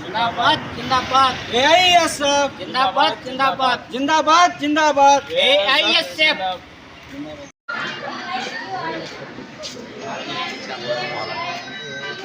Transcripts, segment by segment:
జిందాబాద్ జిందాబాద్. ఏఐఎస్ఎఫ్. జిందాబాద్ జిందాబాద్. జిందాబాద్ జిందాబాద్. ఏఐఎస్ఎఫ్.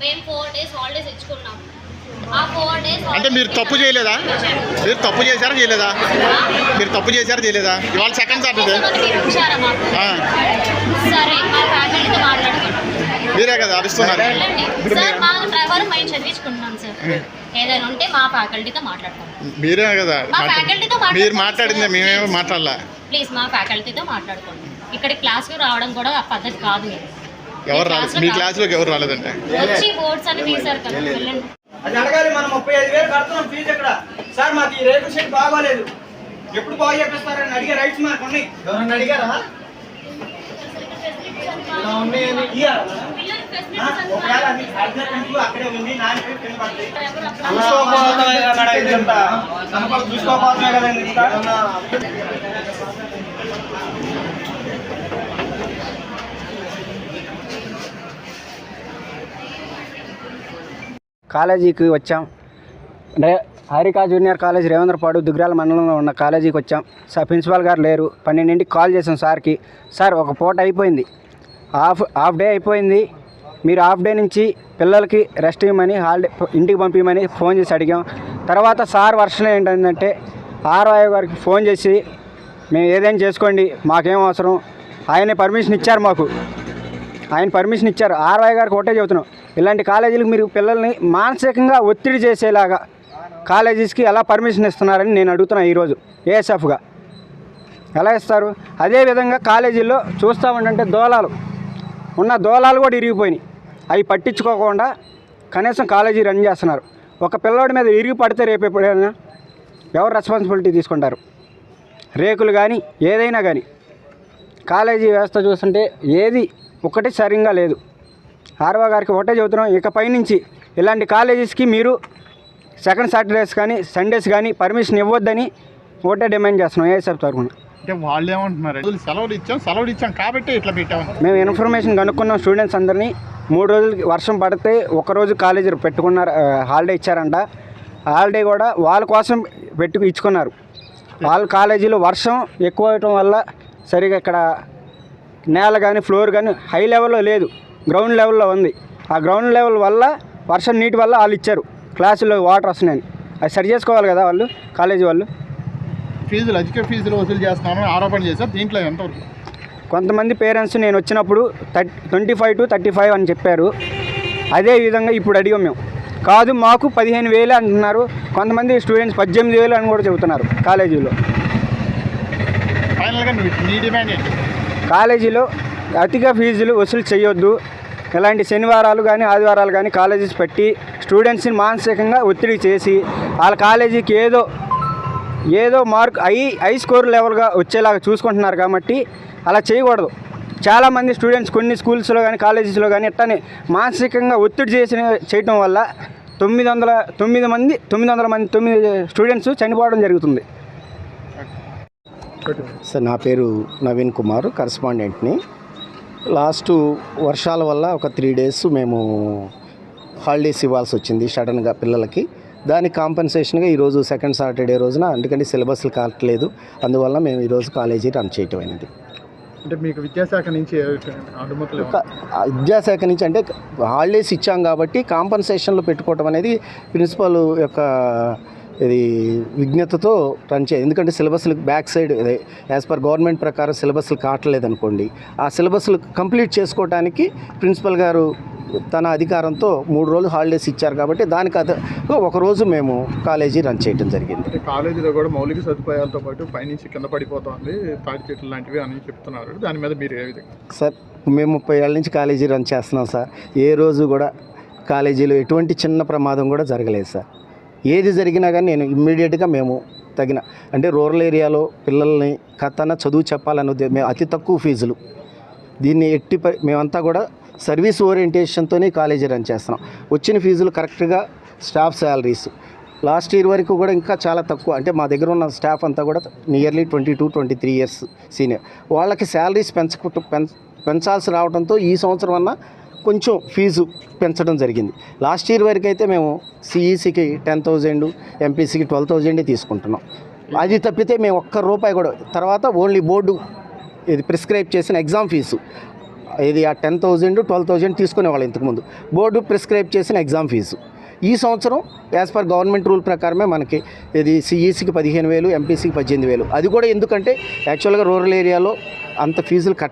మేము ఫోర్ డేస్ హాలిడేస్ ఇచ్చుకున్నాం ఆ ఫోర్ డేస్ అంటే మీరు తప్పు చేయలేదా? మీరు తప్పు చేశారా చేయలేదా? మీరు తప్పు చేశారా చేయలేదా? ఇవాళ సెకండ్ సాటర్డే మీరే కదా అరుస్తున్నారు. మీరు- మా డ్రైవర్ మేము చదివించుకుంటున్నాం సార్. ఏదైనా ఉంటే మా ఫ్యాకల్టీతో మాట్లాడతాం. మీరే కదా మా ఫ్యాకల్టీతో మీరు మాట్లాడిందే. మేమేమో మాట్లాడలా? ప్లీజ్ మా ఫ్యాకల్టీతో మాట్లాడుకోండి. ఇక్కడ క్లాస్కి రావడం కూడా ఆ పద్ధతి కాదు. మీరు ఎవరు రాలేదు? మీ క్లాస్లోకి ఎవరు రాలేదంటే? వచ్చి బోర్డ్స్ అని తీశారు కదా అది అడగాలి మనం ముప్పై ఐదు వేలు కడుతున్నాం ఫీజు ఇక్కడ సార్ మాకు ఈ రేపు షెడ్ బాగోలేదు. ఎప్పుడు బాగు చేపిస్తారని అడిగే రైట్స్ మనకు ఉన్నాయి ఎవరన్నా అడిగారా? ఇలా ఉన్నాయని. ఒకవేళ అది అక్కడే ఉంది నాన్న పేరు కింద పడుతుంది ఇదంతా. చూసుకోకపోతున్నాయి కదండి కాలేజీకి వచ్చాం. రే హరికా జూనియర్ కాలేజ్ రేవంద్రపాడు దుగ్రాల మండలంలో ఉన్న కాలేజీకి వచ్చాం. సార్ ప్రిన్సిపాల్ గారు లేరు. పన్నెండింటికి కాల్ చేసాం సార్కి. సార్ ఒక పూట అయిపోయింది. హాఫ్ హాఫ్ డే అయిపోయింది. మీరు హాఫ్ డే నుంచి పిల్లలకి రెస్ట్ ఇవ్వమని హాలిడే ఇంటికి పంపించమని ఫోన్ చేసి అడిగాం. తర్వాత సార్ వర్షన్ ఏంటంటే ఆర్ఐ గారికి ఫోన్ చేసి మేము ఏదైనా చేసుకోండి మాకేం అవసరం. ఆయనే పర్మిషన్ ఇచ్చారు మాకు. ఆయన పర్మిషన్ ఇచ్చారు. ఆర్వై గారికి ఒకటే చెబుతున్నాం. ఇలాంటి కాలేజీలకు మీరు పిల్లల్ని మానసికంగా ఒత్తిడి చేసేలాగా కాలేజెస్కి ఎలా పర్మిషన్ ఇస్తున్నారని నేను అడుగుతున్నా ఈరోజు ఏఎస్ఎఫ్గా ఎలా ఇస్తారు? అదేవిధంగా కాలేజీల్లో చూస్తూ ఉంటే దోలాలు. ఉన్న దోలాలు కూడా ఇరిగిపోయినాయి. అవి పట్టించుకోకుండా కనీసం కాలేజీ రన్ చేస్తున్నారు. ఒక పిల్లోడి మీద ఇరిగి పడితే రేపు ఎప్పుడైనా ఎవరు రెస్పాన్సిబిలిటీ తీసుకుంటారు? రేకులు కానీ ఏదైనా కానీ కాలేజీ వ్యవస్థ చూస్తుంటే ఏది ఒకటి సరిగ్గా లేదు. ఆర్వా గారికి ఒకటే చెబుతున్నాం. ఇకపై నుంచి ఇలాంటి కాలేజెస్కి మీరు సెకండ్ సాటర్డేస్ కానీ సండేస్ కానీ పర్మిషన్ ఇవ్వద్దని ఒకటే డిమాండ్ చేస్తున్నాం ఏఎస్ఎఫ్ తరఫున. అంటే వాళ్ళు ఏమంటున్నారు? సెలవులు ఇచ్చాం సెలవులు ఇచ్చాం కాబట్టి ఇట్లా పెట్టాము మేము ఇన్ఫర్మేషన్ కనుక్కున్నాం స్టూడెంట్స్ అందరినీ. మూడు రోజులకి వర్షం పడితే ఒకరోజు కాలేజీ పెట్టుకున్నారు హాలిడే ఇచ్చారంట. హాలిడే కూడా వాళ్ళ కోసం పెట్టు ఇచ్చుకున్నారు. వాళ్ళ కాలేజీలో వర్షం ఎక్కువ అవటం వల్ల సరిగా ఇక్కడ నేల కానీ ఫ్లోర్ కానీ హై లెవెల్లో లేదు. గ్రౌండ్ లెవెల్లో ఉంది. ఆ గ్రౌండ్ లెవెల్ వల్ల వర్షం నీటి వల్ల వాళ్ళు ఇచ్చారు. క్లాసుల్లో వాటర్ వస్తున్నాయని. అది సరి చేసుకోవాలి కదా వాళ్ళు కాలేజీ వాళ్ళు? ఫీజులు అధిక ఫీజులు వసూలు చేస్తున్నామని ఆరోపణ చేశారు. దీంట్లో ఎంతవరకు? కొంతమంది పేరెంట్స్ నేను వచ్చినప్పుడు thirty twenty five to thirty five అని చెప్పారు. అదే విధంగా ఇప్పుడు అడిగాం మేము. కాదు మాకు పదిహేను వేలు అంటున్నారు. కొంతమంది స్టూడెంట్స్ పద్దెనిమిది వేలు అని కూడా చెబుతున్నారు కాలేజీలో. కాలేజీలో అతిగా ఫీజులు వసూలు చేయొద్దు. ఇలాంటి శనివారాలు కానీ ఆదివారాలు కానీ కాలేజెస్ పెట్టి స్టూడెంట్స్ని మానసికంగా ఒత్తిడి చేసి వాళ్ళ కాలేజీకి ఏదో ఏదో మార్క్ ఐ ఐ స్కోర్ లెవెల్గా వచ్చేలాగా చూసుకుంటున్నారు కాబట్టి అలా చేయకూడదు. చాలామంది స్టూడెంట్స్ కొన్ని స్కూల్స్లో కానీ కాలేజెస్లో కానీ ఇట్టనే మానసికంగా ఒత్తిడి చేసిన చేయటం వల్ల తొమ్మిది వందల తొమ్మిది మంది తొమ్మిది వందల మంది తొమ్మిది స్టూడెంట్స్ చనిపోవడం జరుగుతుంది. సార్ నా పేరు నవీన్ కుమార్ కరస్పాండెంట్ని. లాస్ట్ వర్షాల వల్ల ఒక త్రీ డేస్ మేము హాలిడేస్ ఇవ్వాల్సి వచ్చింది సడన్గా పిల్లలకి. దానికి కాంపెన్సేషన్గా ఈరోజు సెకండ్ సాటర్డే రోజున అందుకని సిలబస్లు కావట్లేదు. అందువల్ల మేము ఈరోజు కాలేజీ రన్ చేయటం అయినది. అంటే మీకు విద్యాశాఖ నుంచి అనుమతులు విద్యాశాఖ నుంచి అంటే హాలిడేస్ ఇచ్చాం కాబట్టి కాంపన్సేషన్లో పెట్టుకోవడం అనేది ప్రిన్సిపల్ యొక్క ఇది విజ్ఞతతో రన్ చేయాలి. ఎందుకంటే సిలబస్లు బ్యాక్ సైడ్ అదే యాజ్ పర్ గవర్నమెంట్ ప్రకారం సిలబస్లు కావట్లేదు అనుకోండి ఆ సిలబస్లు కంప్లీట్ చేసుకోవడానికి ప్రిన్సిపల్ గారు తన అధికారంతో మూడు రోజులు హాలిడేస్ ఇచ్చారు కాబట్టి దానికి అద ఒక రోజు మేము కాలేజీ రన్ చేయడం జరిగింది. కాలేజీలో కూడా మౌలిక సదుపాయాలతో పాటు పైనుంచి కింద పడిపోతుంది తాడి చెట్లు లాంటివి అని చెప్తున్నారు. దాని మీద మీరు ఏ విధంగా? సార్ మేము ముప్పై ఏళ్ళ నుంచి కాలేజీ రన్ చేస్తున్నాం సార్. ఏ రోజు కూడా కాలేజీలో ఎటువంటి చిన్న ప్రమాదం కూడా జరగలేదు సార్. ఏది జరిగినా కానీ నేను ఇమ్మీడియట్గా మేము తగిన అంటే రూరల్ ఏరియాలో పిల్లల్ని కథన చదువు చెప్పాలని ఉద్దేశం మేము అతి తక్కువ ఫీజులు. దీన్ని ఎట్టి మేమంతా కూడా సర్వీస్ ఓరియంటేషన్తోనే కాలేజీ రన్ చేస్తున్నాం. వచ్చిన ఫీజులు కరెక్ట్గా స్టాఫ్ శాలరీస్. లాస్ట్ ఇయర్ వరకు కూడా ఇంకా చాలా తక్కువ అంటే మా దగ్గర ఉన్న స్టాఫ్ అంతా కూడా nearly twenty two twenty three years senior. వాళ్ళకి శాలరీస్ పెంచుకుంటూ పెంచాల్సి రావడంతో ఈ సంవత్సరం అన్నా కొంచెం ఫీజు పెంచడం జరిగింది. లాస్ట్ ఇయర్ వరకు అయితే మేము సిఈసికి టెన్ థౌజండ్ ఎంపీసీకి ట్వెల్వ్ థౌజండే తీసుకుంటున్నాం. అది తప్పితే మేము ఒక్క రూపాయి కూడా తర్వాత ఓన్లీ బోర్డు ఇది ప్రిస్క్రైబ్ చేసిన ఎగ్జామ్ ఫీజు. ఇది ఆ టెన్ థౌజండ్ ట్వెల్వ్ థౌజండ్ తీసుకునేవాళ్ళు ఇంతకుముందు బోర్డు ప్రిస్క్రైబ్ చేసిన ఎగ్జామ్ ఫీజు. ఈ సంవత్సరం యాజ్ పర్ గవర్నమెంట్ రూల్ ప్రకారమే మనకి ఇది సిఈసికి పదిహేను వేలు ఎంపీసీకి పద్దెనిమిది వేలు. అది కూడా ఎందుకంటే యాక్చువల్గా రూరల్ ఏరియాలో అంత ఫీజులు కట్ట